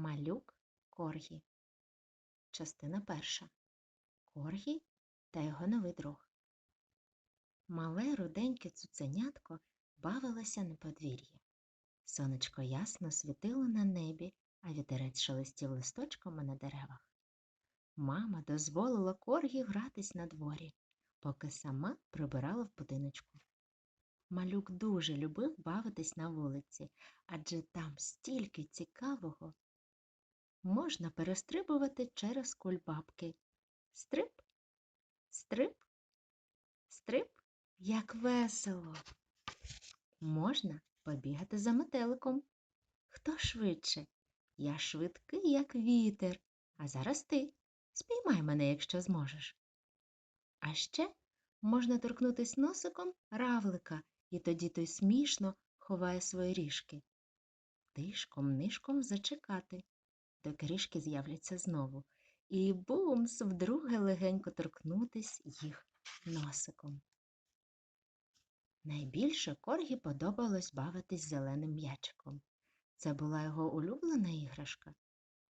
Малюк Коргі. Частина перша. Коргі та його новий друг. Мале руденьке цуценятко бавилося на подвір'ї. Сонечко ясно світило на небі, а вітерець шелестів листочками на деревах. Мама дозволила Коргі гратись на дворі, поки сама прибирала в будиночку. Малюк дуже любив бавитись на вулиці, адже там стільки цікавого. Можна перестрибувати через кульбабки. Стрип, стрип, стрип, як весело. Можна побігати за метеликом. Хто швидше? Я швидкий, як вітер, а зараз ти. Спіймай мене, якщо зможеш. А ще можна торкнутись носиком равлика, і тоді той смішно ховає свої ріжки. Тишком нишком зачекати, доки ріжки з'являться знову, і бумс вдруге легенько торкнутись їх носиком. Найбільше Коргі подобалось бавитись зеленим м'ячиком. Це була його улюблена іграшка.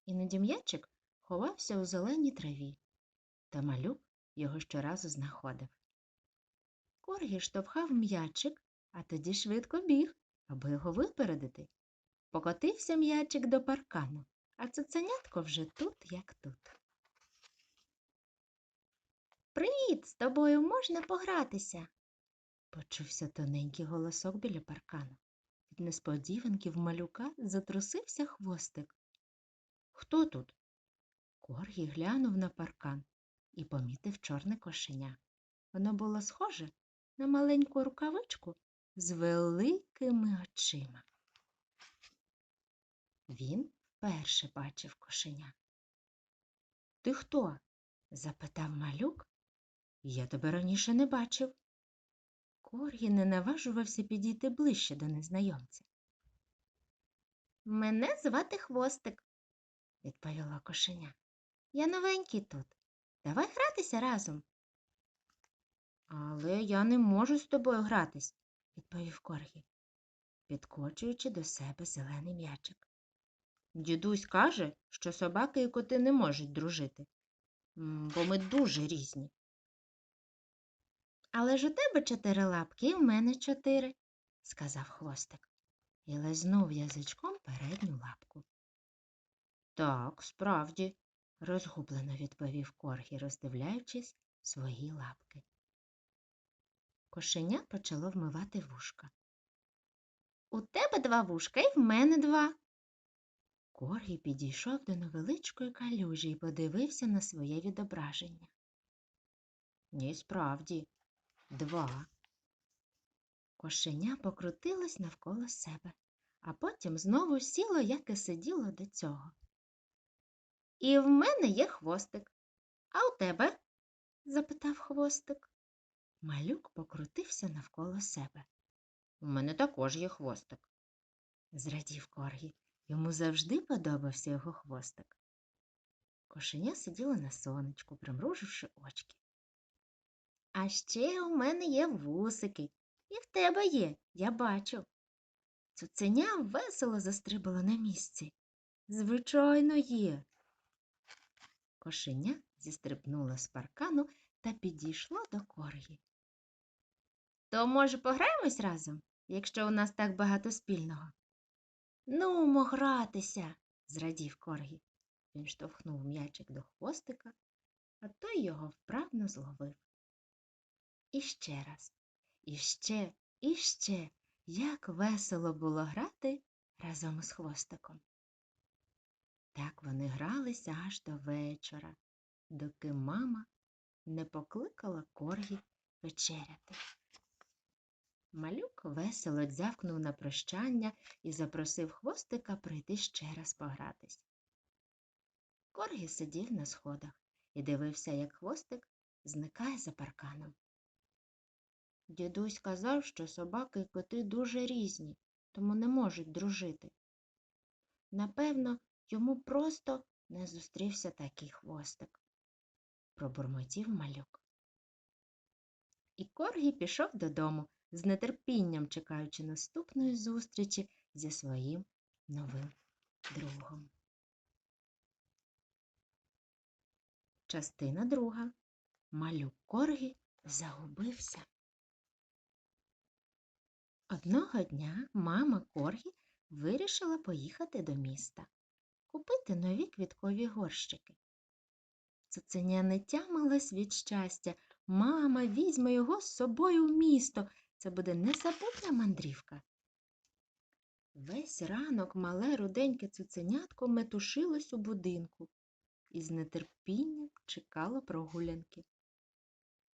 Іноді м'ячик ховався у зеленій траві, та малюк його щоразу знаходив. Коргі штовхав м'ячик, а тоді швидко біг, аби його випередити. Покотився м'ячик до паркану, а цуценятко вже тут, як тут. Привіт, з тобою можна погратися? Почувся тоненький голосок біля паркану. Від несподіванки в малюка затрусився хвостик. Хто тут? Коргі глянув на паркан і помітив чорне кошеня. Воно було схоже на маленьку рукавичку з великими очима. Він вперше бачив кошеня. Ти хто? запитав малюк. Я тебе раніше не бачив. Коргі не наважувався підійти ближче до незнайомця. Мене звати Хвостик, відповіла кошеня. Я новенький тут. Давай гратися разом. Але я не можу з тобою гратись, відповів Коргі, підкочуючи до себе зелений м'ячик. Дідусь каже, що собаки і коти не можуть дружити, бо ми дуже різні. Але ж у тебе чотири лапки і в мене чотири, сказав хвостик і лизнув язичком передню лапку. Так, справді, розгублено відповів Коргі, роздивляючись свої лапки. Кошеня почало вмивати вушка. У тебе два вушка і в мене два. Коргі підійшов до невеличкої калюжі і подивився на своє відображення. Ні, справді, два. Кошеня покрутилось навколо себе, а потім знову сіло, як і сиділо до цього. І в мене є хвостик. А у тебе? запитав хвостик. Малюк покрутився навколо себе. У мене також є хвостик, зрадів Коргі. Йому завжди подобався його хвостик. Кошеня сиділа на сонечку, примруживши очки. А ще у мене є вусики, і в тебе є, я бачу. Цуценя весело застрибала на місці. Звичайно, є. Кошеня зістрибнула з паркану та підійшло до коргі. То, може, пограємось разом, якщо у нас так багато спільного? Ну, гратися, зрадів коргі. Він штовхнув м'ячик до хвостика, а той його вправно зловив. І ще раз, і ще, і ще, як весело було грати разом із хвостиком. Так вони гралися аж до вечора, доки мама не покликала коргі вечеряти. Малюк весело дзявкнув на прощання і запросив хвостика прийти ще раз погратись. Коргі сидів на сходах і дивився, як хвостик зникає за парканом. Дідусь казав, що собаки і коти дуже різні, тому не можуть дружити. Напевно, йому просто не зустрівся такий хвостик, пробурмотів малюк. І Коргі пішов додому, з нетерпінням чекаючи наступної зустрічі зі своїм новим другом. Частина друга. Малюк Коргі загубився. Одного дня мама Коргі вирішила поїхати до міста, купити нові квіткові горщики. Цуценя не тямилась від щастя. Мама, візьме його з собою в місто це буде незабутня мандрівка. Весь ранок мале руденьке цуценятко метушилось у будинку і з нетерпінням чекало прогулянки.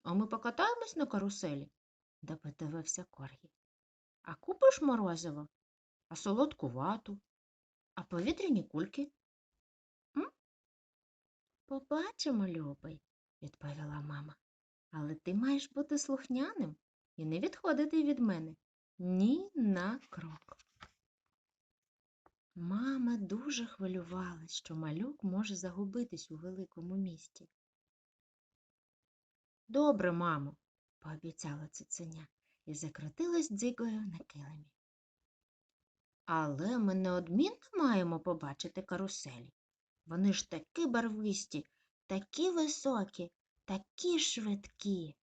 А ми покатаємось на каруселі? допитувався Коргі. А купиш морозиво? А солодку вату? А повітряні кульки? М? Побачимо, любий, відповіла мама. Але ти маєш бути слухняним і не відходити від мене ні на крок. Мама дуже хвилювалась, що малюк може загубитись у великому місті. Добре, мамо, пообіцяла цуценя і закрутилась дзигою на килимі. Але ми неодмінно маємо побачити каруселі. Вони ж такі барвисті, такі високі, такі швидкі.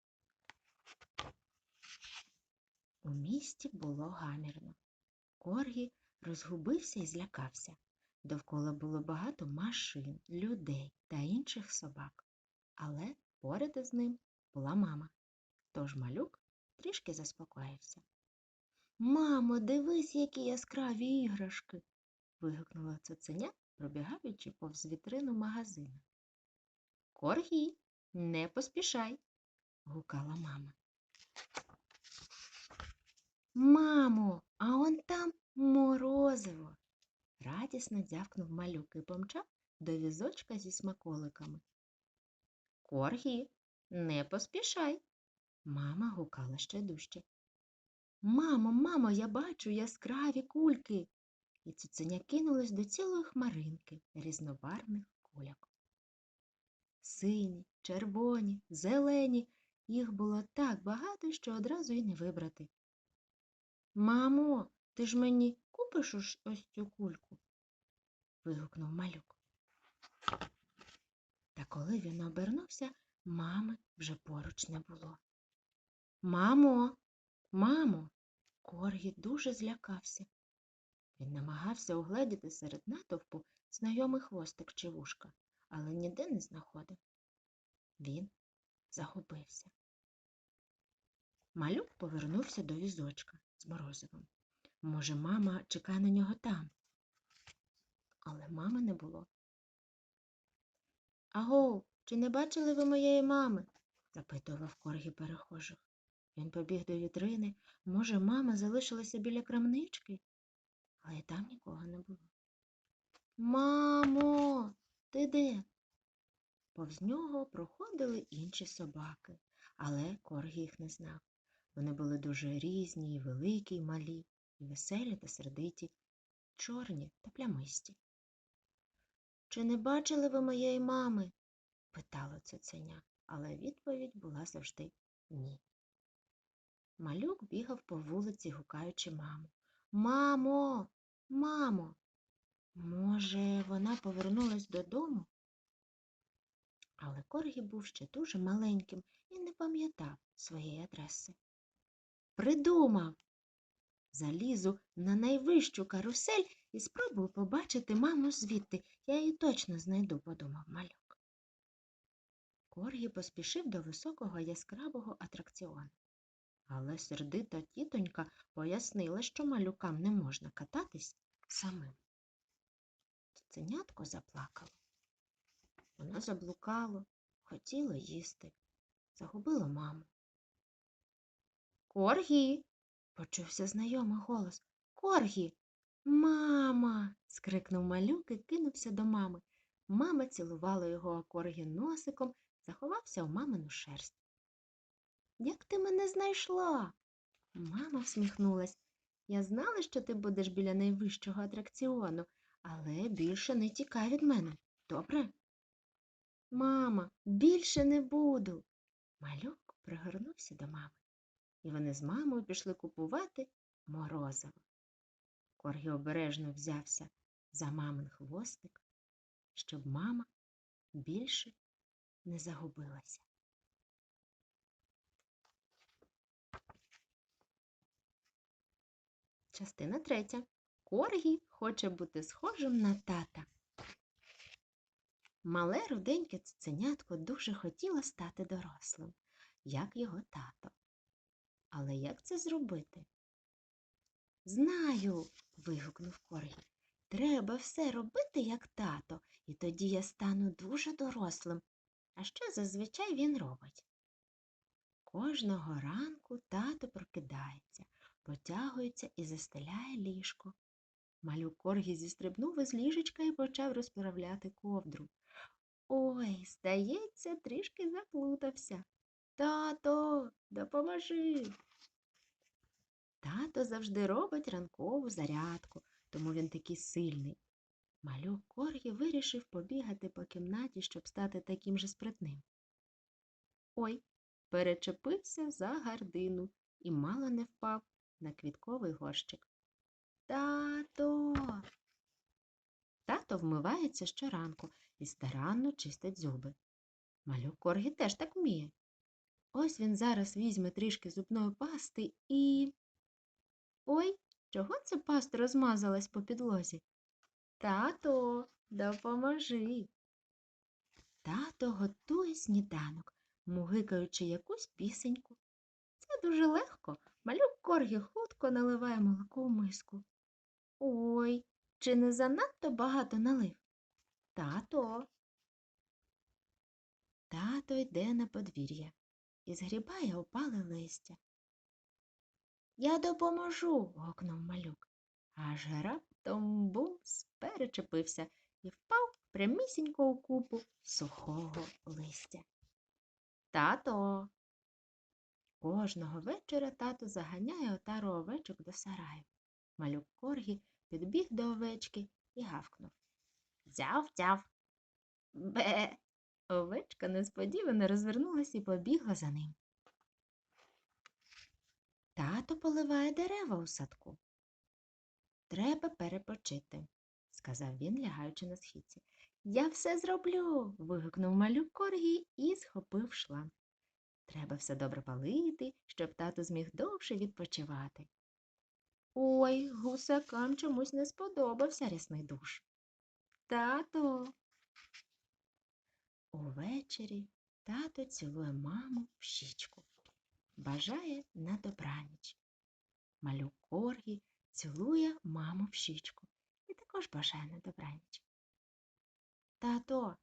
У місті було гамірно. Коргі розгубився і злякався. Довкола було багато машин, людей та інших собак. Але поряд із ним була мама. Тож малюк трішки заспокоївся. Мамо, дивись, які яскраві іграшки. вигукнула цуценя, пробігаючи повз вітрину магазину. Коргі, не поспішай, гукала мама. Мамо, а он там морозиво. радісно дзявкнув малюк і помчав до візочка зі смаколиками. Коргі, не поспішай. Мама гукала ще дужче. Мамо, мамо, я бачу яскраві кульки. І цуценя кинулась до цілої хмаринки різнобарвних кульок. Сині, червоні, зелені. Їх було так багато, що одразу й не вибрати. Мамо, ти ж мені купиш ось, цю кульку? вигукнув малюк. Та коли він обернувся, мами вже поруч не було. Мамо, мамо, Коргі дуже злякався. Він намагався угледіти серед натовпу знайомий хвостик чи вушка, але ніде не знаходив. Він загубився. Малюк повернувся до візочка з морозивом. Може, мама чекає на нього там. Але мами не було. Аго, чи не бачили ви моєї мами? запитував Коргі перехожих. Він побіг до вітрини. Може, мама залишилася біля крамнички, але там нікого не було. Мамо, ти де? Повз нього проходили інші собаки, але Коргі їх не знав. Вони були дуже різні, і великі, і малі, і веселі та сердиті, чорні та плямисті. Чи не бачили ви моєї мами? питало цуценя, але відповідь була завжди ні. Малюк бігав по вулиці, гукаючи маму. Мамо, мамо, може, вона повернулась додому? Але Коргі був ще дуже маленьким і не пам'ятав своєї адреси. Придумав. Залізу на найвищу карусель і спробую побачити маму звідти. Я її точно знайду, подумав малюк. Коргі поспішив до високого яскравого атракціону. Але сердита тітонька пояснила, що малюкам не можна кататись самим. Цуценятко заплакало. Воно заблукало, хотіло їсти, загубило маму. Коргі. почувся знайомий голос. Коргі. Мама. скрикнув малюк і кинувся до мами. Мама цілувала його, Коргі носиком заховався у мамину шерсть. Як ти мене знайшла? Мама всміхнулась. Я знала, що ти будеш біля найвищого атракціону, але більше не тікай від мене. Добре? Мама, більше не буду. Малюк пригорнувся до мами, і вони з мамою пішли купувати морозиво. Коргі обережно взявся за мамин хвостик, щоб мама більше не загубилася. Частина третя. Коргі хоче бути схожим на тата. Мале руденьке цуценятко дуже хотіло стати дорослим, як його тато. Але як це зробити? Знаю. вигукнув Коргі. Треба все робити, як тато, і тоді я стану дуже дорослим. А що зазвичай він робить? Кожного ранку тато прокидається, потягується і застеляє ліжко. Малюк Коргі зістрибнув із ліжечка і почав розправляти ковдру. Ой, здається, трішки заплутався. Тато, допоможи. Тато завжди робить ранкову зарядку, тому він такий сильний. Малюк Коргі вирішив побігати по кімнаті, щоб стати таким же спритним. Ой, перечепився за гардину і мало не впав на квітковий горщик. Тато. Тато вмивається щоранку і старанно чистить зуби. Малюк Коргі теж так вміє. Ось він зараз візьме трішки зубної пасти і. Ой, чого це паста розмазалась по підлозі? Тато, допоможи. Тато готує сніданок, мугикаючи якусь пісеньку. Це дуже легко. Малюк Коргі хутко наливає молоко в миску. Ой, чи не занадто багато налив? Тато. Тато йде на подвір'я і згрібає опале листя. Я допоможу. гукнув малюк. Аж раптом бумс перечепився і впав прямісінько у купу сухого листя. Тато. Кожного вечора тато заганяє отару овечок до сараю. Малюк Коргі підбіг до овечки і гавкнув. Дзяв, дзяв. Бе. Овечка несподівано розвернулася і побігла за ним. Тато поливає дерева у садку. Треба перепочити, сказав він, лягаючи на східці. Я все зроблю. вигукнув малюк Коргі і схопив шланг. Треба все добре палити, щоб тато зміг довше відпочивати. Ой, гусакам чомусь не сподобався рясний душ. Тато. Увечері тато цілує маму в щічку. Бажає на добраніч. Малюк Коргі цілує маму в щічку і також бажає на добраніч. Тато,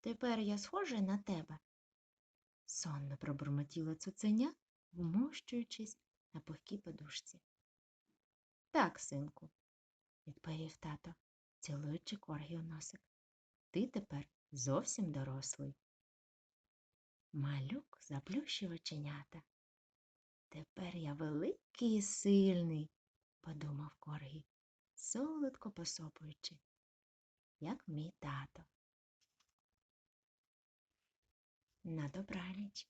тепер я схожа на тебе. Сонно пробурмотіло цуценя, вмощуючись на пухкій подушці. Так, синку, відповів тато, цілуючи коргі у носик. Ти тепер зовсім дорослий. Малюк заплющив оченята. Тепер я великий і сильний, подумав коргі, солодко посопуючи, як мій тато. На добраніч.